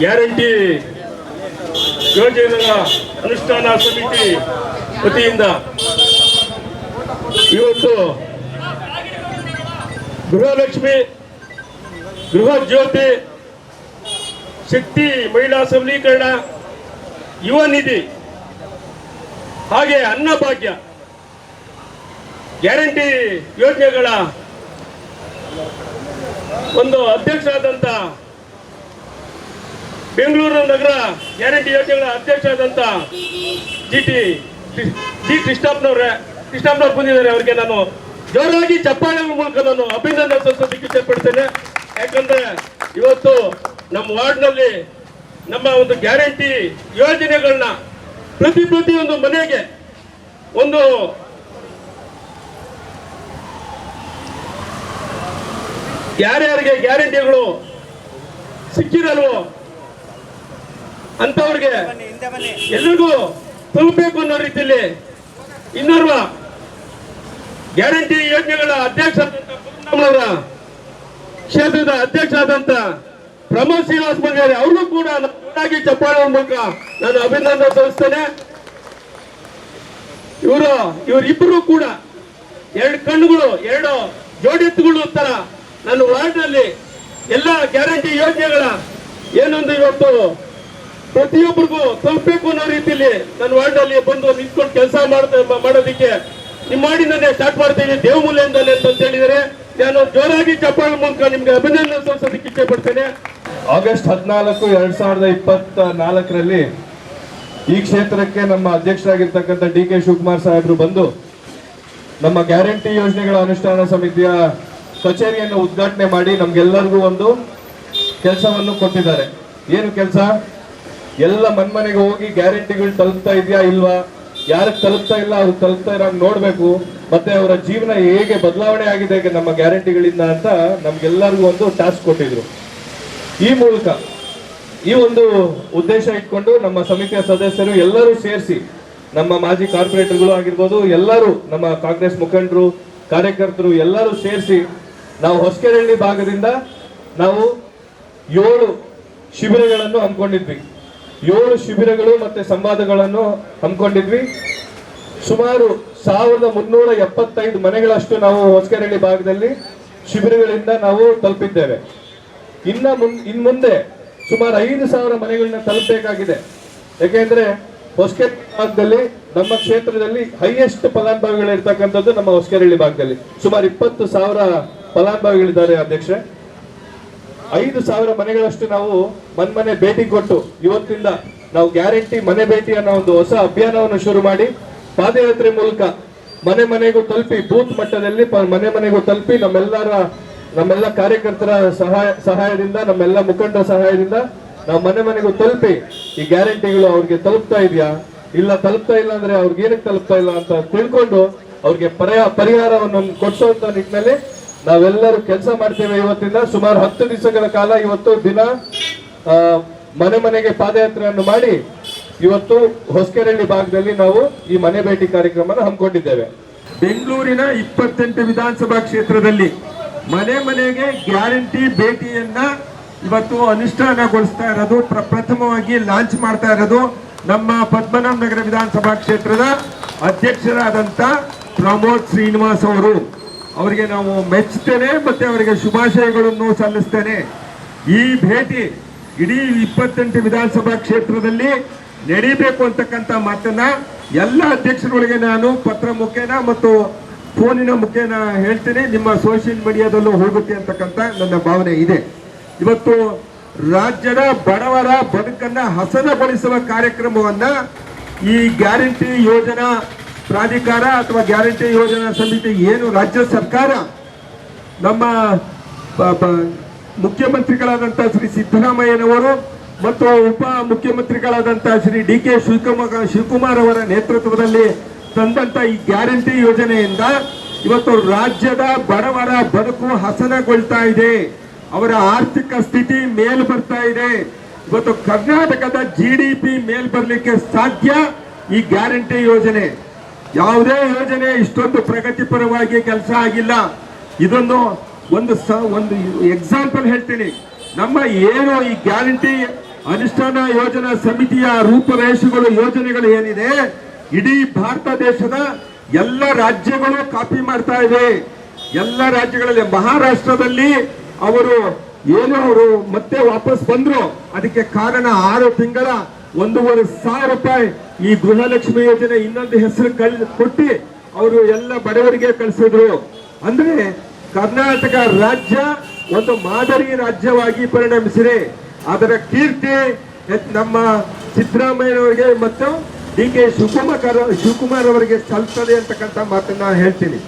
Guarantee ಯೋಜನೆಗಳ ಅನುಷ್ಠಾನ ಸಮಿತಿ ವತಿಯಿಂದ ಇವತ್ತು ಗೃಹಲಕ್ಷ್ಮಿ, ಗೃಹ ಜ್ಯೋತಿ, ಶಕ್ತಿ, ಮಹಿಳಾ ಸಬಲೀಕರಣ, ಯುವ ನಿಧಿ ಹಾಗೆ ಅನ್ನಭಾಗ್ಯ ಗ್ಯಾರಂಟಿ ಯೋಜನೆಗಳ ಒಂದು ಅಧ್ಯಕ್ಷ ಆದಂತ ಬೆಂಗಳೂರು ನಗರ ಗ್ಯಾರಂಟಿ ಯೋಜನೆಗಳ ಅಧ್ಯಕ್ಷ ಆದಂತ ಜಿ ಟಿ ಜಿ ಕೃಷ್ಣಪ್ಪನವ್ರೆ, ಕೃಷ್ಣಪ್ಪನವ್ರು ಬಂದಿದ್ದಾರೆ ಅವರಿಗೆ ನಾನು ಜೋರಾಗಿ ಚಪ್ಪಾಳೆ ಮೂಲಕ ನಾನು ಅಭಿನಂದನೆ ಸಲ್ಲಿಸೋದಕ್ಕೆ ಪಡ್ತೇನೆ ಯಾಕಂದ್ರೆ ಇವತ್ತು ನಮ್ಮ ವಾರ್ಡ್ನಲ್ಲಿ ನಮ್ಮ ಒಂದು ಗ್ಯಾರಂಟಿ ಯೋಜನೆಗಳನ್ನ ಪ್ರತಿ ಪ್ರತಿ ಒಂದು ಮನೆಗೆ ಒಂದು ಯಾರ್ಯಾರಿಗೆ ಗ್ಯಾರಂಟಿಗಳು ಸಿಕ್ಕಿರಲ್ವೋ ಅಂತವ್ರಿಗೆ ಎಲ್ರಿಗೂ ತಲುಪಬೇಕು ಅನ್ನೋ ರೀತಿಯಲ್ಲಿ ಇನ್ನೋರ್ವ ಗ್ಯಾರಂಟಿ ಯೋಜನೆಗಳ ಅಧ್ಯಕ್ಷ ಕ್ಷೇತ್ರದ ಅಧ್ಯಕ್ಷ ಆದಂತ ಪ್ರಮೋದ್ ಶ್ರೀನಿವಾಸ್ ಬಂಗಾರಿ ಅವ್ರಿಗೂ ಕೂಡ ನಾನು ಜೋರಾಗಿ ಚಪ್ಪಾಳೆ ಮೂಲಕ ನಾನು ಅಭಿನಂದನೆ ಸಲ್ಲಿಸ್ತೇನೆ. ಇವರು ಇವರಿಬ್ಬರು ಕೂಡ ಎರಡು ಕಣ್ಣುಗಳು ಎರಡು ಜೋಡೆತ್ತುಗಳು ತರ ನನ್ನ ವಾರ್ಡ್ನಲ್ಲಿ ಎಲ್ಲ ಗ್ಯಾರಂಟಿ ಯೋಜನೆಗಳ ಏನೊಂದು ಇವತ್ತು ಪ್ರತಿಯೊಬ್ಬರಿಗೂ ತಲುಪಬೇಕು ಅನ್ನೋ ರೀತಿಯಲ್ಲಿ ನನ್ನ ವಾರ್ಡ್ನಲ್ಲಿ ಬಂದು ನಿಂತ್ಕೊಂಡು ಕೆಲಸ ಮಾಡೋದಕ್ಕೆ ನಿಮ್ಮ ಮಾಡಿನೇ ಸ್ಟಾರ್ಟ್ ಮಾಡ್ತೀನಿ ದೇವಮೂಲೆಯಿಂದಲೇ ಅಂತ ಹೇಳಿದರೆ ನಾನು ಜೋರಾಗಿ ಚಪ್ಪಾಳೆ ಮೂಲಕ ನಿಮ್ಗೆ ಅಭಿನಂದನೆ ಸಲ್ಲಿಸೋದಕ್ಕೆ ಇಚ್ಛೆ ಆಗಸ್ಟ್ ಹದಿನಾಲ್ಕು, ಎರಡ್ ಸಾವಿರದ ಇಪ್ಪತ್ತ ನಾಲ್ಕರಲ್ಲಿ ಈ ಕ್ಷೇತ್ರಕ್ಕೆ ನಮ್ಮ ಅಧ್ಯಕ್ಷರಾಗಿರ್ತಕ್ಕಂಥ ಡಿ ಕೆ ಶಿವಕುಮಾರ್ ಸಾಹೇಬರು ಬಂದು ನಮ್ಮ ಗ್ಯಾರಂಟಿ ಯೋಜನೆಗಳ ಅನುಷ್ಠಾನ ಸಮಿತಿಯ ಕಚೇರಿಯನ್ನು ಉದ್ಘಾಟನೆ ಮಾಡಿ ನಮ್ಗೆಲ್ಲರಿಗೂ ಒಂದು ಕೆಲಸವನ್ನು ಕೊಟ್ಟಿದ್ದಾರೆ. ಏನು ಕೆಲಸ? ಎಲ್ಲ ಮನ್ಮನೆಗೆ ಹೋಗಿ ಗ್ಯಾರಂಟಿಗಳು ತಲುಪ್ತಾ ಇದೆಯಾ ಇಲ್ವಾ? ಯಾರಿಗೆ ತಲುಪ್ತಾ ಇಲ್ಲ, ಅವ್ರು ತಲುಪ್ತಾ ಇರೋ ನೋಡ್ಬೇಕು. ಮತ್ತೆ ಅವರ ಜೀವನ ಹೇಗೆ ಬದಲಾವಣೆ ಆಗಿದೆ ನಮ್ಮ ಗ್ಯಾರಂಟಿಗಳಿಂದ ಅಂತ ನಮ್ಗೆಲ್ಲರಿಗೂ ಒಂದು ಟಾಸ್ಕ್ ಕೊಟ್ಟಿದ್ರು. ಈ ಮೂಲಕ ಈ ಒಂದು ಉದ್ದೇಶ ಇಟ್ಕೊಂಡು ನಮ್ಮ ಸಮಿತಿಯ ಸದಸ್ಯರು ಎಲ್ಲರೂ ಸೇರಿಸಿ, ನಮ್ಮ ಮಾಜಿ ಕಾರ್ಪೊರೇಟರ್ಗಳು ಆಗಿರ್ಬೋದು, ಎಲ್ಲರೂ ನಮ್ಮ ಕಾಂಗ್ರೆಸ್ ಮುಖಂಡರು, ಕಾರ್ಯಕರ್ತರು ಎಲ್ಲರೂ ಸೇರಿಸಿ ನಾವು ಹೊಸಕೆರಳ್ಳಿ ಭಾಗದಿಂದ ನಾವು ಏಳು ಶಿಬಿರಗಳನ್ನು ಹಮ್ಮಿಕೊಂಡಿದ್ವಿ. ಏಳು ಶಿಬಿರಗಳು ಮತ್ತೆ ಸಂವಾದಗಳನ್ನು ಹಮ್ಮಿಕೊಂಡಿದ್ವಿ. ಸುಮಾರು ಸಾವಿರದ ಮುನ್ನೂರ ಎಪ್ಪತ್ತೈದು ಮನೆಗಳಷ್ಟು ನಾವು ಹೊಸಕೆರಳ್ಳಿ ಭಾಗದಲ್ಲಿ ಶಿಬಿರಗಳಿಂದ ನಾವು ತಲುಪಿದ್ದೇವೆ. ಇನ್ನ ಮುನ್, ಇನ್ ಮುಂದೆ ಸುಮಾರು ಐದು ಸಾವಿರ ಮನೆಗಳನ್ನ ತಲುಪಬೇಕಾಗಿದೆ. ಯಾಕೆಂದ್ರೆ ಹೊಸಕೆರೆ ಭಾಗದಲ್ಲಿ ನಮ್ಮ ಕ್ಷೇತ್ರದಲ್ಲಿ ಹೈಯೆಸ್ಟ್ ಫಲಾನುಭವಿಗಳು ಇರ್ತಕ್ಕಂಥದ್ದು ನಮ್ಮ ಹೊಸಕೆರಳ್ಳಿ ಭಾಗದಲ್ಲಿ. ಸುಮಾರು ಇಪ್ಪತ್ತು ಸಾವಿರ ಫಲಾನುಭವಿಗಳಿದ್ದಾರೆ ಅಧ್ಯಕ್ಷರೇ. ಐದು ಸಾವಿರ ಮನೆಗಳಷ್ಟು ನಾವು ಮನ್ಮನೆ ಭೇಟಿ ಕೊಟ್ಟು ಇವತ್ತಿಂದ ನಾವು ಗ್ಯಾರಂಟಿ ಮನೆ ಭೇಟಿ ಅನ್ನೋ ಒಂದು ಹೊಸ ಅಭಿಯಾನವನ್ನು ಶುರು ಮಾಡಿ, ಪಾದಯಾತ್ರೆ ಮೂಲಕ ಮನೆ ಮನೆಗೂ ತಲುಪಿ, ಬೂತ್ ಮಟ್ಟದಲ್ಲಿ ಮನೆ ಮನೆಗೂ ತಲುಪಿ, ನಮ್ಮೆಲ್ಲರ, ನಮ್ಮೆಲ್ಲ ಕಾರ್ಯಕರ್ತರ ಸಹಾಯ, ಸಹಾಯದಿಂದ, ನಮ್ಮೆಲ್ಲ ಮುಖಂಡರ ಸಹಾಯದಿಂದ ನಾವು ಮನೆ ಮನೆಗೂ ತಲುಪಿ, ಈ ಗ್ಯಾರಂಟಿಗಳು ಅವ್ರಿಗೆ ತಲುಪ್ತಾ ಇದೆಯಾ? ಇಲ್ಲ ತಲುಪ್ತಾ ಇಲ್ಲ ಅಂದ್ರೆ ಅವ್ರಿಗೆ ಏನಕ್ಕೆ ತಲುಪ್ತಾ ಇಲ್ಲ ಅಂತ ತಿಳ್ಕೊಂಡು ಅವ್ರಿಗೆ ಪರಿಹಾರ ಪರಿಹಾರವನ್ನು ಕೊಡಿಸುವಂತ ನಿಟ್ಟಿನಲ್ಲಿ ನಾವೆಲ್ಲರೂ ಕೆಲಸ ಮಾಡ್ತೇವೆ ಇವತ್ತಿಂದ ಸುಮಾರು ಹತ್ತು ದಿವಸಗಳ ಕಾಲ ಇವತ್ತು ದಿನ ಮನೆ ಮನೆಗೆ ಪಾದಯಾತ್ರೆಯನ್ನು ಮಾಡಿ ಇವತ್ತು ಹೊಸಕೆರಳ್ಳಿ ಭಾಗದಲ್ಲಿ ನಾವು ಈ ಮನೆ ಭೇಟಿ ಕಾರ್ಯಕ್ರಮನ ಹಮ್ಮಿಕೊಂಡಿದ್ದೇವೆ. ಬೆಂಗಳೂರಿನ ಇಪ್ಪತ್ತೆಂಟು ವಿಧಾನಸಭಾ ಕ್ಷೇತ್ರದಲ್ಲಿ ಮನೆ ಮನೆಗೆ ಗ್ಯಾರಂಟಿ ಭೇಟಿಯನ್ನ ಇವತ್ತು ಅನುಷ್ಠಾನಗೊಳಿಸ್ತಾ ಇರೋದು, ಪ್ರ- ಪ್ರಥಮವಾಗಿ ಲಾಂಚ್ ಮಾಡ್ತಾ ಇರೋದು ನಮ್ಮ ಪದ್ಮನಾಭ ನಗರ ವಿಧಾನಸಭಾ ಕ್ಷೇತ್ರದ ಅಧ್ಯಕ್ಷರಾದಂತ ಪ್ರಮೋದ್ ಶ್ರೀನಿವಾಸ್ ಅವರು. ಅವರಿಗೆ ನಾವು ಮೆಚ್ಚುತ್ತೇನೆ ಮತ್ತೆ ಅವರಿಗೆ ಶುಭಾಶಯಗಳನ್ನು ಸಲ್ಲಿಸ್ತೇನೆ. ಈ ಭೇಟಿ ಇಡೀ ಇಪ್ಪತ್ತೆಂಟು ವಿಧಾನಸಭಾ ಕ್ಷೇತ್ರದಲ್ಲಿ ನಡೀಬೇಕು ಅಂತಕ್ಕಂಥ ಮಾತನ್ನ ಎಲ್ಲ ಅಧ್ಯಕ್ಷರುಗಳಿಗೆ ನಾನು ಪತ್ರ ಮುಖೇನ ಮತ್ತು ಫೋನಿನ ಮುಖೇನ ಹೇಳ್ತೇನೆ. ನಿಮ್ಮ ಸೋಷಿಯಲ್ ಮೀಡಿಯಾದಲ್ಲೂ ಹೋಗುತ್ತೆ ಅಂತಕ್ಕಂಥ ನನ್ನ ಭಾವನೆ ಇದೆ. ಇವತ್ತು ರಾಜ್ಯದ ಬಡವರ ಬದುಕನ್ನ ಹಸನಗೊಳಿಸುವ ಕಾರ್ಯಕ್ರಮವನ್ನ ಈ ಗ್ಯಾರಂಟಿ ಯೋಜನಾ ಪ್ರಾಧಿಕಾರ ಅಥವಾ ಗ್ಯಾರಂಟಿ ಯೋಜನಾ ಸಮಿತಿ ಏನು ರಾಜ್ಯ ಸರ್ಕಾರ ನಮ್ಮ ಮುಖ್ಯಮಂತ್ರಿಗಳಾದಂಥ ಶ್ರೀ ಸಿದ್ದರಾಮಯ್ಯನವರು ಮತ್ತು ಉಪ ಮುಖ್ಯಮಂತ್ರಿಗಳಾದಂಥ ಶ್ರೀ ಡಿ ಕೆ ಶಿವಕುಮಾರ್ ಶಿವಕುಮಾರ್ ಅವರ ನೇತೃತ್ವದಲ್ಲಿ ತಂದಂತ ಈ ಗ್ಯಾರಂಟಿ ಯೋಜನೆಯಿಂದ ಇವತ್ತು ರಾಜ್ಯದ ಬಡವರ ಬದುಕು ಹಸನಗೊಳ್ತಾ ಇದೆ. ಅವರ ಆರ್ಥಿಕ ಸ್ಥಿತಿ ಮೇಲ್ ಬರ್ತಾ ಇದೆ. ಇವತ್ತು ಕರ್ನಾಟಕದ ಜಿ ಡಿ ಪಿ ಮೇಲ್ ಬರಲಿಕ್ಕೆ ಸಾಧ್ಯ ಈ ಗ್ಯಾರಂಟಿ ಯೋಜನೆ. ಯಾವುದೇ ಯೋಜನೆ ಇಷ್ಟೊಂದು ಪ್ರಗತಿಪರವಾಗಿ ಕೆಲಸ ಆಗಿಲ್ಲ. ಇದೊಂದು ಒಂದು ಸ, ಒಂದು ಎಕ್ಸಾಂಪಲ್ ಹೇಳ್ತೀನಿ. ನಮ್ಮ ಏನು ಈ ಗ್ಯಾರಂಟಿ ಅನುಷ್ಠಾನ ಯೋಜನಾ ಸಮಿತಿಯ ರೂಪರೇಷೆಗಳು, ಯೋಜನೆಗಳು ಏನಿದೆ? ಇಡೀ ಭಾರತ ದೇಶದ ಎಲ್ಲ ರಾಜ್ಯಗಳು ಕಾಪಿ ಮಾಡ್ತಾ ಇದೆ. ಎಲ್ಲ ರಾಜ್ಯಗಳಲ್ಲಿ, ಮಹಾರಾಷ್ಟ್ರದಲ್ಲಿ ಅವರು ಏನು ಅವರು ಮತ್ತೆ ವಾಪಸ್ ಬಂದ್ರು. ಅದಕ್ಕೆ ಕಾರಣ ಆರು ತಿಂಗಳ ಒಂದೂವರೆ ಸಾವಿರ ರೂಪಾಯಿ ಈ ಗೃಹಲಕ್ಷ್ಮಿ ಯೋಜನೆ ಇನ್ನೊಂದು ಹೆಸರು ಕಲ್ ಕೊಟ್ಟು ಅವರು ಎಲ್ಲ ಬಡವರಿಗೆ ಕಳಿಸಿದ್ರು. ಅಂದ್ರೆ ಕರ್ನಾಟಕ ರಾಜ್ಯ ಒಂದು ಮಾದರಿ ರಾಜ್ಯವಾಗಿ ಪರಿಣಮಿಸಿದೆ. ಅದರ ಕೀರ್ತಿ ನಮ್ಮ ಸಿದ್ದರಾಮಯ್ಯನವರಿಗೆ ಮತ್ತು ಡಿ ಕೆ ಶಿವಕುಮಾರ್ ಶಿವಕುಮಾರ್ ಅವರಿಗೆ ಸಲ್ತದೆ ಅಂತಕ್ಕಂಥ ಮಾತನ್ನ ಹೇಳ್ತೀನಿ.